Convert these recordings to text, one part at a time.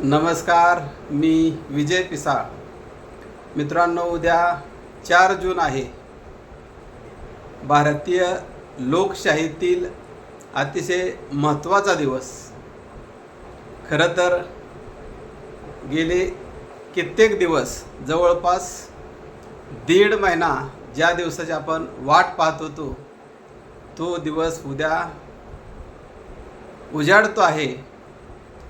नमस्कार मी विजय पिसाळ. मित्रांनो उद्या चार जून आहे. भारतीय लोकशाहीतील अतिशय महत्त्वाचा दिवस. खरं तर गेले कित्येक दिवस जवळपास दीड महिना ज्या दिवसाची आपण वाट पाहत होतो तो दिवस उद्या उजाडतो आहे.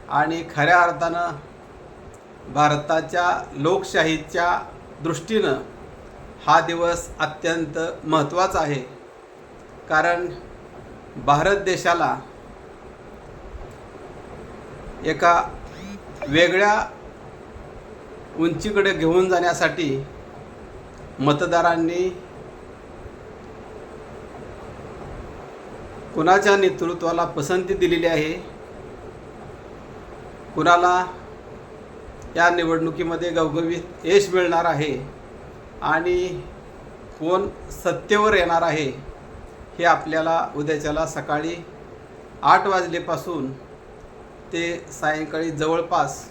आणि खऱ्या अर्थानं भारताच्या लोकशाहीच्या दृष्टीनं हा दिवस अत्यंत महत्त्वाचा आहे. कारण भारत देशाला एका वेगळ्या उंचीकडे घेऊन जाण्यासाठी मतदारांनी कुणाच्या नेतृत्वाला पसंती दिलेली आहे? कुणाला या निवडणुकीमध्ये गवगवीत यश मिळणार आहे आणि कोण सत्तेवर येणार आहे हे आपल्याला उद्याच्याला सकाळी आठ वाजलेपासून ते सायंकाळी जवळपास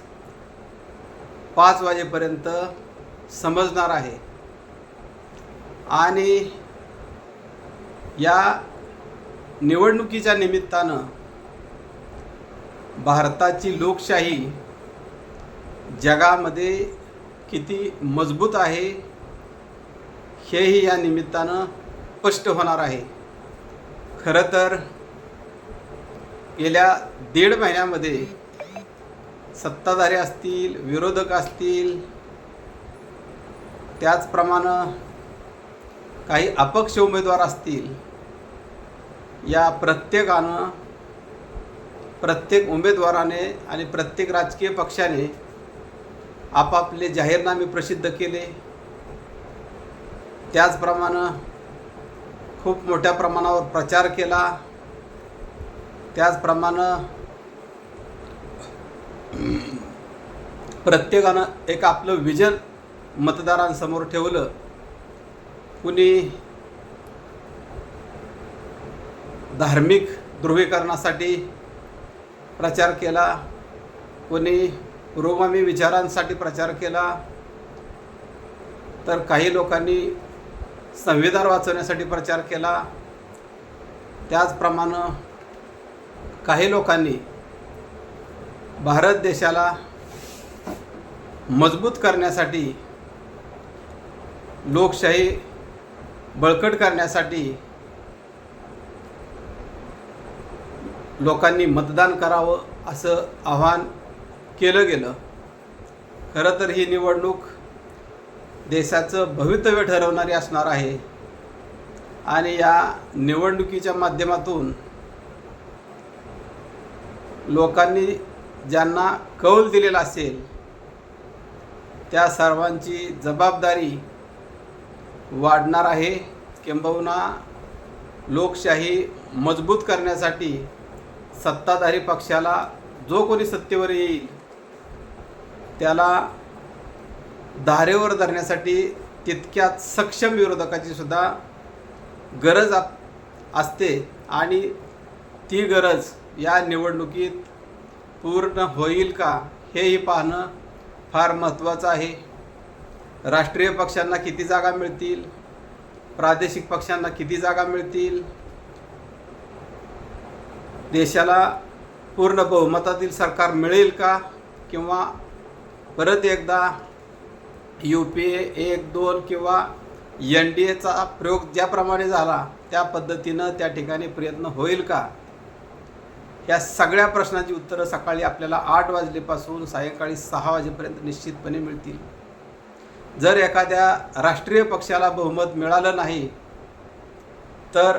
पाच वाजेपर्यंत समजणार आहे. आणि या निवडणुकीच्या निमित्तानं भारताची लोकशाही जगामध्ये किती मजबूत आहे हेही या निमित्तानं स्पष्ट होणार आहे. खरं तर गेल्या दीड महिन्यामध्ये सत्ताधारी असतील विरोधक असतील त्याचप्रमाणे काही अपक्ष उमेदवार असतील या प्रत्येकानं प्रत्येक उमेदवाराने आणि प्रत्येक राजकीय पक्षाने आपापले जाहीरनामे प्रसिद्ध केले. त्याचप्रमाणे खूप मोठ्या प्रमाणावर प्रचार केला. त्याचप्रमाणे प्रत्येकानं एक आपलं विजन मतदारांसमोर ठेवलं. कुणी धार्मिक ध्रुवीकरणासाठी प्रचार केला. कोणी रोमामी विचारांसाठी प्रचार केला. तर काही लोकांनी संविधान वाचवण्यासाठी प्रचार केला. त्याचप्रमाणे काही लोकांनी भारत देशाला मजबूत करण्यासाठी लोकशाही बळकट करण्यासाठी लोकांनी मतदान करावं असं आव्हान केलं गेलं. खरं तर ही निवडणूक देशाचं भवितव्य ठरवणारी असणार आहे. आणि या निवडणुकीच्या माध्यमातून लोकांनी ज्यांना कौल दिलेला असेल त्या सर्वांची जबाबदारी वाढणार आहे. किंबहुना लोकशाही मजबूत करण्यासाठी सत्ताधारी पक्षाला जो कोणी सत्तेवर येईल त्याला धारेवर धरण्यासाठी तितक्यात सक्षम विरोधकाची सुद्धा गरज आप- असते आणि ती गरज या निवडणुकीत पूर्ण होईल का हेही पाहणं फार महत्त्वाचं आहे. राष्ट्रीय पक्षांना किती जागा मिळतील? प्रादेशिक पक्षांना किती जागा मिळतील? देशाला पूर्ण बहुमतातील सरकार मिळेल का? किंवा परत एकदा यू पी ए एक दोन किंवा एन डी एचा प्रयोग ज्याप्रमाणे झाला त्या पद्धतीनं त्या ठिकाणी प्रयत्न होईल का? या सगळ्या प्रश्नांची उत्तरं सकाळी आपल्याला आठ वाजलेपासून सायंकाळी सहा वाजेपर्यंत निश्चितपणे मिळतील. जर एखाद्या राष्ट्रीय पक्षाला बहुमत मिळालं नाही तर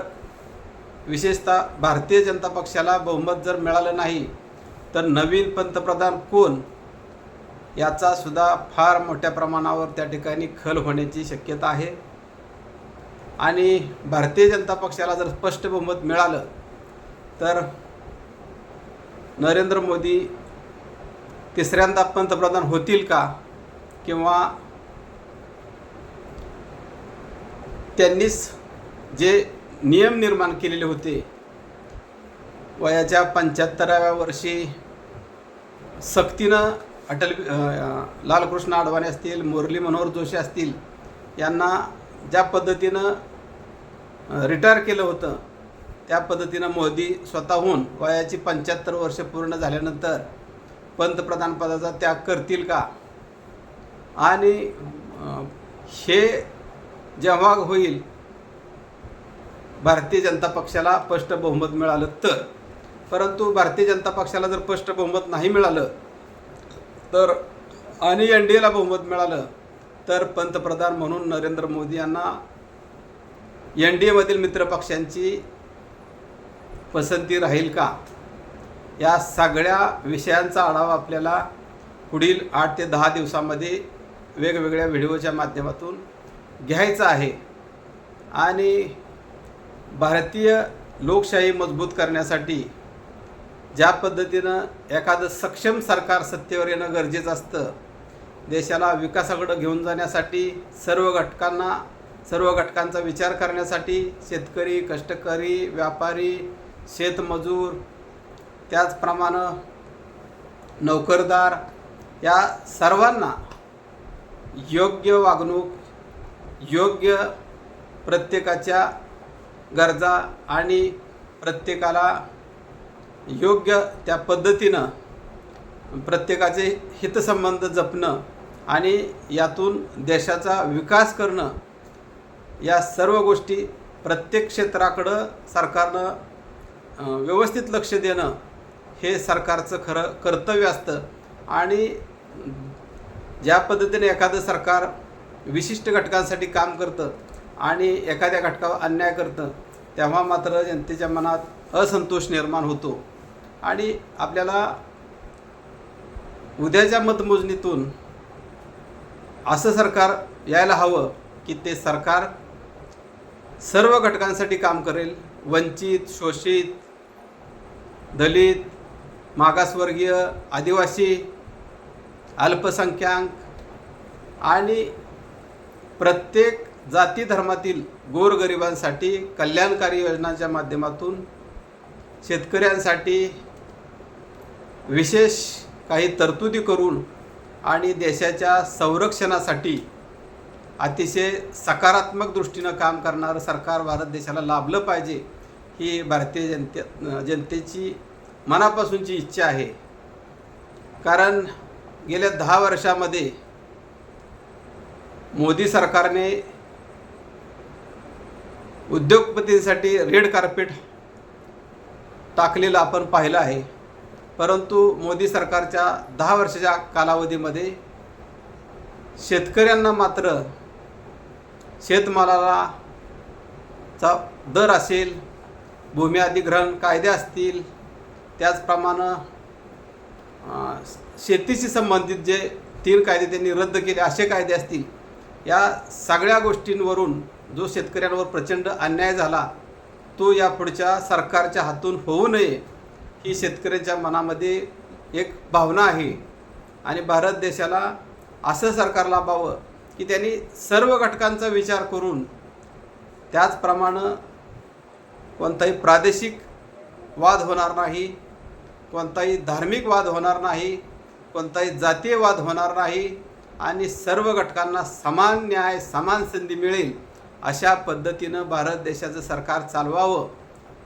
विशेषतः भारतीय जनता पक्षाला बहुमत जर मिळालं नाही तर नवीन पंतप्रधान कोण? याचा सुद्धा फार मोठ्या प्रमाणावर त्या ठिकाणी खल होण्याची शक्यता आहे. आणि भारतीय जनता पक्षाला जर स्पष्ट बहुमत मिळालं तर नरेंद्र मोदी तिसऱ्यांदा पंतप्रधान होतील का? किंवा त्यांनीच जे नियम निर्माण केलेले होते. वयाच्या पंच्याहत्तराव्या वर्षी सक्तीनं अटल लालकृष्ण आडवाणी असतील मुरली मनोहर जोशी असतील यांना ज्या पद्धतीनं रिटायर केलं होतं त्या पद्धतीनं मोदी स्वतःहून वयाची पंच्याहत्तर वर्ष पूर्ण झाल्यानंतर पंतप्रधानपदाचा त्याग करतील का? आणि हे जेव्हा होईल भारतीय जनता पक्षाला स्पष्ट बहुमत मिळालं तर. परंतु भारतीय जनता पक्षाला जर स्पष्ट बहुमत नाही मिळालं तर आणि एन डी एला बहुमत मिळालं तर पंतप्रधान म्हणून नरेंद्र मोदी यांना एन डी एमधील मित्रपक्षांची पसंती राहील का? या सगळ्या विषयांचा आढावा आपल्याला पुढील आठ ते दहा दिवसामध्ये वेगवेगळ्या व्हिडिओच्या माध्यमातून घ्यायचा आहे. आणि भारतीय लोकशाही मजबूत करण्यासाठी ज्या पद्धतीनं एखादं सक्षम सरकार सत्तेवर येणं गरजेचं असतं देशाला विकासाकडं घेऊन जाण्यासाठी सर्व घटकांना सर्व घटकांचा विचार करण्यासाठी शेतकरी कष्टकरी व्यापारी शेतमजूर त्याचप्रमाणे नोकरदार या सर्वांना योग्य वागणूक योग्य प्रत्येकाच्या गरजा आणि प्रत्येकाला योग्य त्या पद्धतीनं प्रत्येकाचे हितसंबंध जपणं आणि यातून देशाचा विकास करणं या सर्व गोष्टी प्रत्येक क्षेत्राकडं सरकारनं व्यवस्थित लक्ष देणं हे सरकारचं खरं कर्तव्य असतं. आणि ज्या पद्धतीने एखादं सरकार विशिष्ट घटकांसाठी काम करतं आणि एखाद्या घटकावर अन्याय करतं तेव्हा मात्र जनतेच्या मनात असंतोष निर्माण होतो. आणि आपल्याला उद्याच्या मतमोजणीतून असं सरकार यायला हवं की ते सरकार सर्व घटकांसाठी काम करेल. वंचित शोषित दलित मागासवर्गीय आदिवासी अल्पसंख्याक आणि प्रत्येक जाती धर्मातील गोरगरिबांसाठी कल्याणकारी योजनांच्या माध्यमातून शेतकऱ्यांसाठी विशेष काही तरतुदी करून आणि देशाच्या संरक्षणासाठी अतिशय सकारात्मक दृष्टीनं काम करणारं सरकार भारत देशाला लाभलं पाहिजे ही भारतीय जनते जनतेची मनापासूनची इच्छा आहे. कारण गेल्या दहा वर्षामध्ये मोदी सरकारने उद्योगपतींसाठी रेड कार्पेट टाकलेलं आपण पाहिलं आहे. परंतु मोदी सरकारच्या दहा वर्षाच्या कालावधीमध्ये शेतकऱ्यांना मात्र शेतमालाला चा दर असेल भूमी अधिग्रहण कायदे असतील त्याचप्रमाणे शेतीशी संबंधित जे तीन कायदे त्यांनी रद्द केले असे कायदे असतील या सगळ्या गोष्टींवरून जो शेतकऱ्यांवर प्रचंड अन्याय झाला तो या पुढच्या सरकारच्या हातून होऊ नये ही शेतकऱ्यांच्या मनामध्ये एक भावना आहे. आणि भारत देशाला असं सरकार लाभावं की त्यांनी सर्व घटकांचा विचार करून त्याचप्रमाणे कोणताही प्रादेशिक वाद होणार नाही कोणताही धार्मिक वाद होणार नाही कोणताही जातीय वाद होणार नाही आणि सर्व घटकांना समान न्याय समान संधी मिळेल. अशा पद्धतीनं भारत देशाचं सरकार चालवावं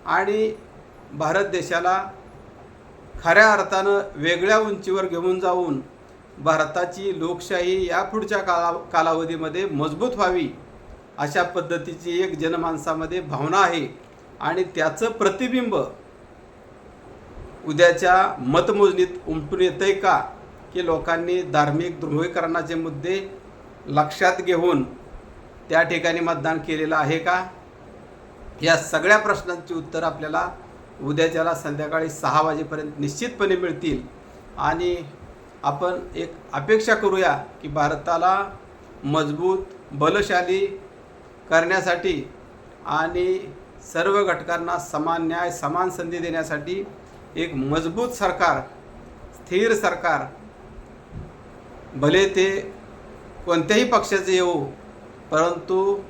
आणि भारत देशाला खऱ्या अर्थानं वेगळ्या उंचीवर घेऊन जाऊन भारताची लोकशाही या पुढच्या काला कालावधीमध्ये मजबूत व्हावी अशा पद्धतीची एक जनमानसामध्ये भावना आहे आणि त्याचं प्रतिबिंब उद्याच्या मतमोजणीत उमटून येतं आहे का की लोकांनी धार्मिक ध्रुवीकरणाचे मुद्दे लक्षात घेऊन त्या ठिकाणी मतदान केलेलं आहे का? या सगळ्या प्रश्नांची उत्तर आपल्याला उद्याच्याला संध्याकाळी सहा वाजेपर्यंत निश्चितपणे मिळतील. आणि आपण एक अपेक्षा करूया की भारताला मजबूत बलशाली करण्यासाठी आणि सर्व घटकांना समान न्याय समान संधी देण्यासाठी एक मजबूत सरकार स्थिर सरकार भले ते कोणत्याही पक्षाचे येऊ परंतु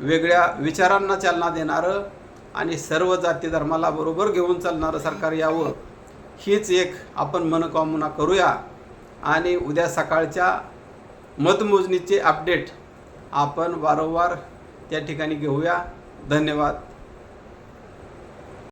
वेगळ्या विचारांना चालना देणारं आणि सर्व जाती धर्माला बरोबर घेऊन चालणारं सरकार यावं हीच एक आपण मनकामना करूया. आणि उद्या सकाळच्या मतमोजणीचे अपडेट आपण वारंवार त्या ठिकाणी घेऊया. धन्यवाद.